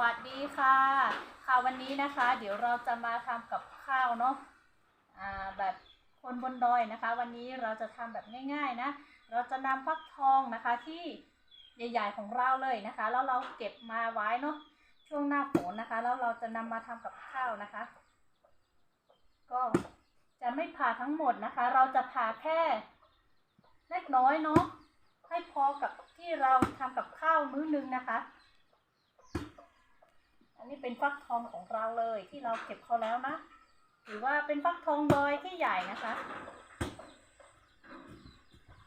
วัสดีค่ะ ค่ะวันนี้นะคะ เดี๋ยวเราจะมาทำกับข้าวเนาะอ่าแบบคนบนดอยนะคะ วันนี้เราจะทำแบบง่าย ๆนะ เราจะนำฟักทองนะคะที่ใหญ่ๆของเราเลยนะคะ แล้วเราเก็บมาไว้เนาะช่วงหน้าฝนนะคะ แล้วเราจะนำมาทำกับข้าวนะคะ ก็จะไม่ผ่าทั้งหมดนะคะ เราจะผ่าแค่เล็กน้อยเนาะให้พอกับที่เราทำกับข้าวมื้อนึงนะคะ อันนี้เป็นฟักทองของเราเลยที่เราเก็บเขาแล้วนะถือว่าเป็นฟักทองดอยที่ใหญ่นะคะ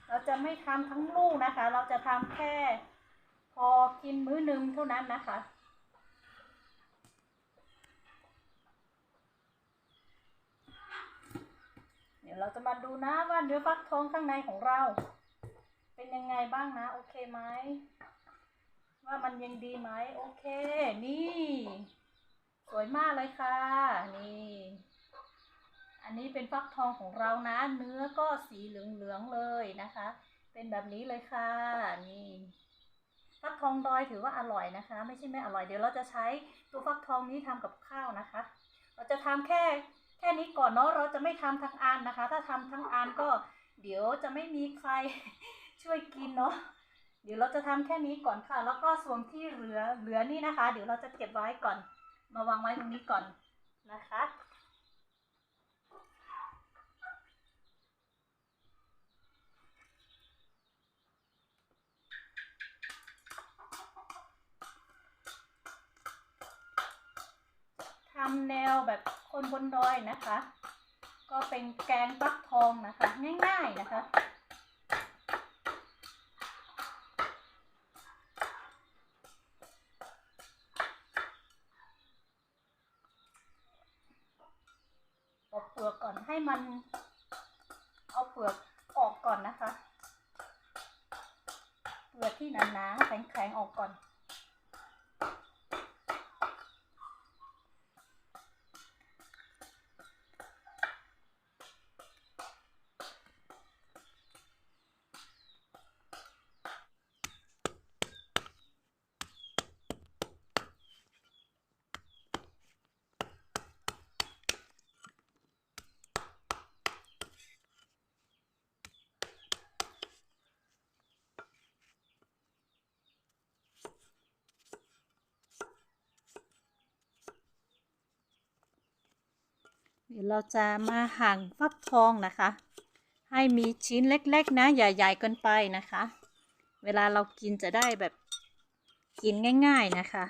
เราจะไม่ทำทั้งลูกนะคะ เราจะทำแค่ พอกินมื้อหนึงเท่านั้นนะคะเดี๋ยวเราจะมาดูนะว่าเนื้อฟักทองข้างในของเรา เป็นยังไงบ้างนะ โอเคไหม ว่ามันยังดีไหมโอเค นี่ สวยมากเลยค่ะ นี่ อันนี้เป็นฟักทองของเรานะ เนื้อก็สีเหลืองๆเลยนะคะ เป็นแบบนี้เลยค่ะ นี่ฟักทองดอยถือว่าอร่อยนะคะ ไม่ใช่ไม่อร่อยเดี๋ยวเราจะใช้ตัวฟักทองนี้ทำกับข้าวนะคะ เราจะทำแค่แค่นี้ก่อนเนาะเราจะไม่ทำทั้งอันนะคะ ถ้าทำทั้งอันก็เดี๋ยวจะไม่มีใครช่วยกินเนาะ เดี๋ยวเราจะทำแค่นี้ก่อนค่ะ แล้วก็ส่วนที่เหลือเหลือนี่นะคะ เดี๋ยวเราจะเก็บไว้ก่อน มาวางไว้ตรงนี้ก่อนนะคะทำแนวแบบคนบนดอยนะคะ ก็เป็นแกงฟักทองนะคะ ง่ายๆนะคะ ปอ ก่อนให้มันเอาเปลือกออกก่อนนะคะ เปลือกที่หนาๆแข็งๆออกก่อน เดี๋ยวเราจะมาหั่นฟักทองนะคะ ให้มีชิ้นเล็ก ๆ นะอย่าใหญ่เกินไปนะคะ เวลาเรากินจะได้แบบกินง่าย ๆนะคะ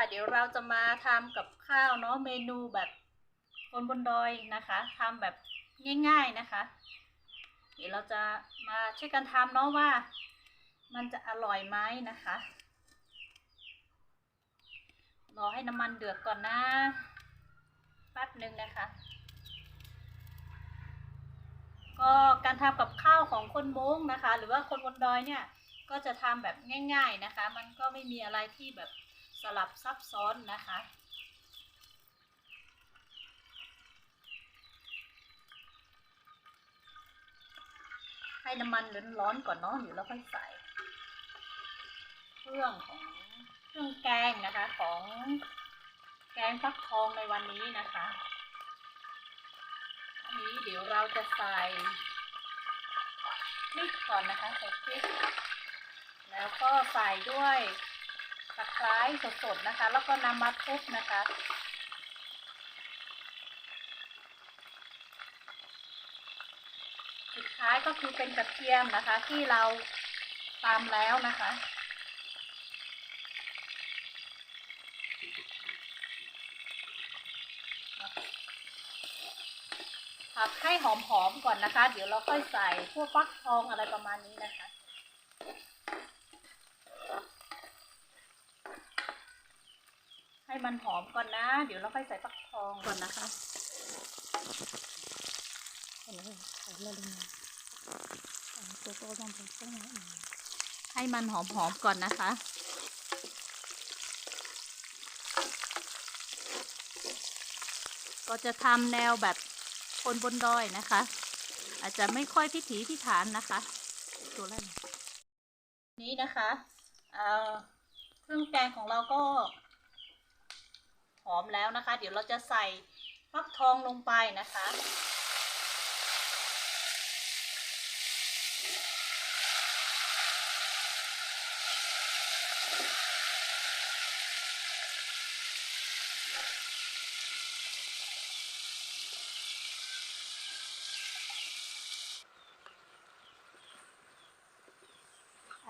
ค่ะ เดี๋ยวเราจะมาทำกับข้าวเนาะเมนูแบบคนบนดอยนะคะทำแบบง่าย ๆนะคะ เดี๋ยวเราจะมาช่วยกันทำเนาะว่า มันจะอร่อยไหมนะคะรอให้น้ำมันเดือดก่อนนะแป๊บหนึ่งนะคะ ก็การทำกับข้าวของคนม้งนะคะ หรือว่าคนบนดอยเนี่ยก็จะทำแบบง่าย ๆนะคะ มันก็ไม่มีอะไรที่แบบ สลับซับซ้อนนะคะ ให้น้ำมันร้อนๆก่อนเนาะเดี๋ยวเราค่อยใส่ เครื่องของเครื่องแกงนะคะของแกงฟักทองในวันนี้นะคะ อันนี้เดี๋ยวเราจะใส่พริกก่อนนะคะใส่พริกแล้วก็ใส่ด้วย ตะไคร้สดๆนะคะ แล้วก็นำมาทุบนะคะ สุดท้ายก็คือเป็นกระเทียมนะคะ ที่เราตามแล้วนะคะผัดให้หอมๆก่อนนะคะ เดี๋ยวเราค่อยใส่พวกฟักทองอะไรประมาณนี้นะคะ ให้ มันหอมก่อนนะ เดี๋ยวเราค่อยใส่ฟักทองก่อนนะคะให้มันหอมๆก่อนนะคะก็จะทำแนวแบบคนบนดอยนะคะ อาจจะไม่ค่อยพิถีพิถันนะคะ ตัวแรกนี้นะคะเอ่อเครื่องแกงของเราก็ห อมแล้วนะคะ เดี๋ยวเราจะใส่ฟักทองลงไปนะคะ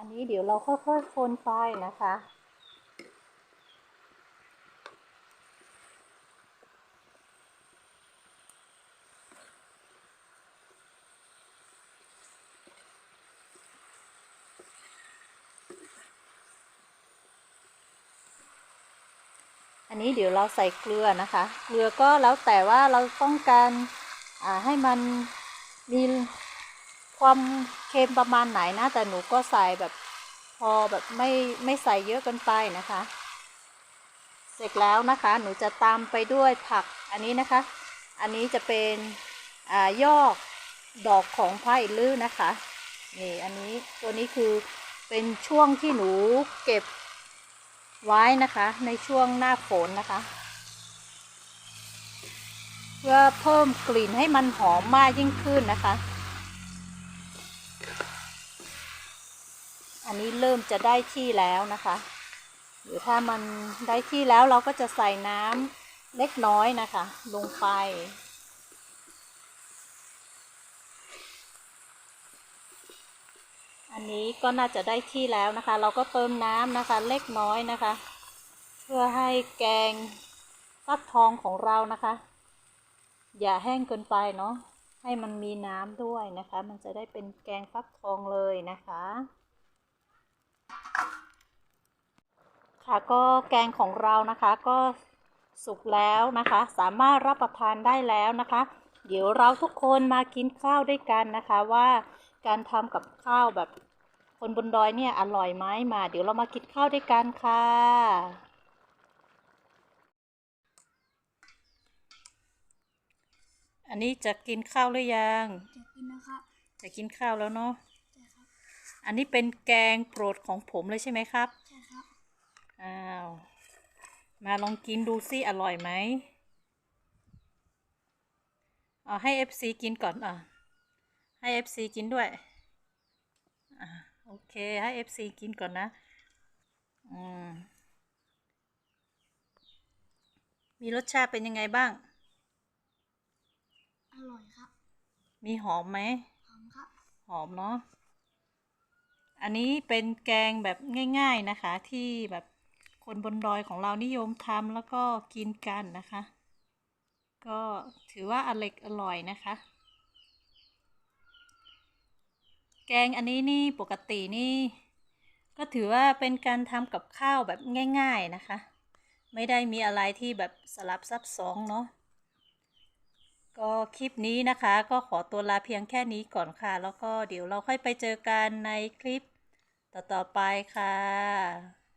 อันนี้เดี๋ยวเราค่อยๆคนไฟนะคะ นนี้เดี๋ยวเราใส่เกลือนะคะ เกลือก็แล้วแต่ว่าเราต้องการให้มันมีความเค็มประมาณไหนนะ แต่หนูก็ใส่แบบพอแบบไม่ไม่ใส่เยอะเกินไปนะคะ เสร็จแล้วนะคะหนูจะตามไปด้วยผักอันนี้นะคะ อันนี้จะเป็นอ่ายอดดอกของพระอิลือนะคะนี่อันนี้ตัวนี้คือเป็นช่วงที่หนูเก็บ ไว้นะคะในช่วงหน้าฝนนะคะ เพื่อเพิ่มกลิ่นให้มันหอมมากยิ่งขึ้นนะคะ อันนี้เริ่มจะได้ที่แล้วนะคะหรือถ้ามันได้ที่แล้วเราก็จะใส่น้ำเล็กน้อยนะคะ ลงไป อันนี้ก็น่าจะได้ที่แล้วนะคะ เราก็เติมน้ำนะคะ เล็กน้อยนะคะ เพื่อให้แกงฟักทองของเรานะคะ อย่าแห้งเกินไปเนาะให้มันมีน้ำด้วยนะคะ มันจะได้เป็นแกงฟักทองเลยนะคะ ค่ะก็แกงของเรานะคะก็สุกแล้วนะคะ สามารถรับประทานได้แล้วนะคะ เดี๋ยวเราทุกคนมากินข้าวด้วยกันนะคะว่าการทำกับข้าวแบบ คนบนดอยเนี่ยอร่อยไหมมา เดี๋ยวเรามากินข้าวด้วยกันค่ะอันนี้จะกินข้าวหรือยัง จะกินนะครับ จะกินข้าวแล้วเนาะใช่ครับ อันนี้เป็นแกงโปรดของผมเลยใช่ไหมครับ ใช่ครับ อ้าว มาลองกินดูสิอร่อยไหมเอาให้ FC กินก่อนอะ ให้ FC กินด้วย อ่า โอเค ให้ FC กินก่อนนะ อืม มีรสชาติเป็นยังไงบ้าง อร่อยครับ มีหอมไหม หอมครับ หอมเนาะ อันนี้เป็นแกงแบบง่าย ๆนะคะ ที่แบบคนบนดอยของเรานิยมทำแล้วก็กินกันนะคะ ก็ถือว่าอร่อยอร่อยนะคะ แกงอันนี้นี่ปกตินี่ ก็ถือว่าเป็นการทำกับข้าวแบบง่าย ๆนะคะ ไม่ได้มีอะไรที่แบบสลับซับซ้อนเนาะก็คลิปนี้นะคะก็ขอตัวลาเพียงแค่นี้ก่อนค่ะ แล้วก็เดี๋ยวเราค่อยไปเจอกันในคลิปต่อๆไปค่ะ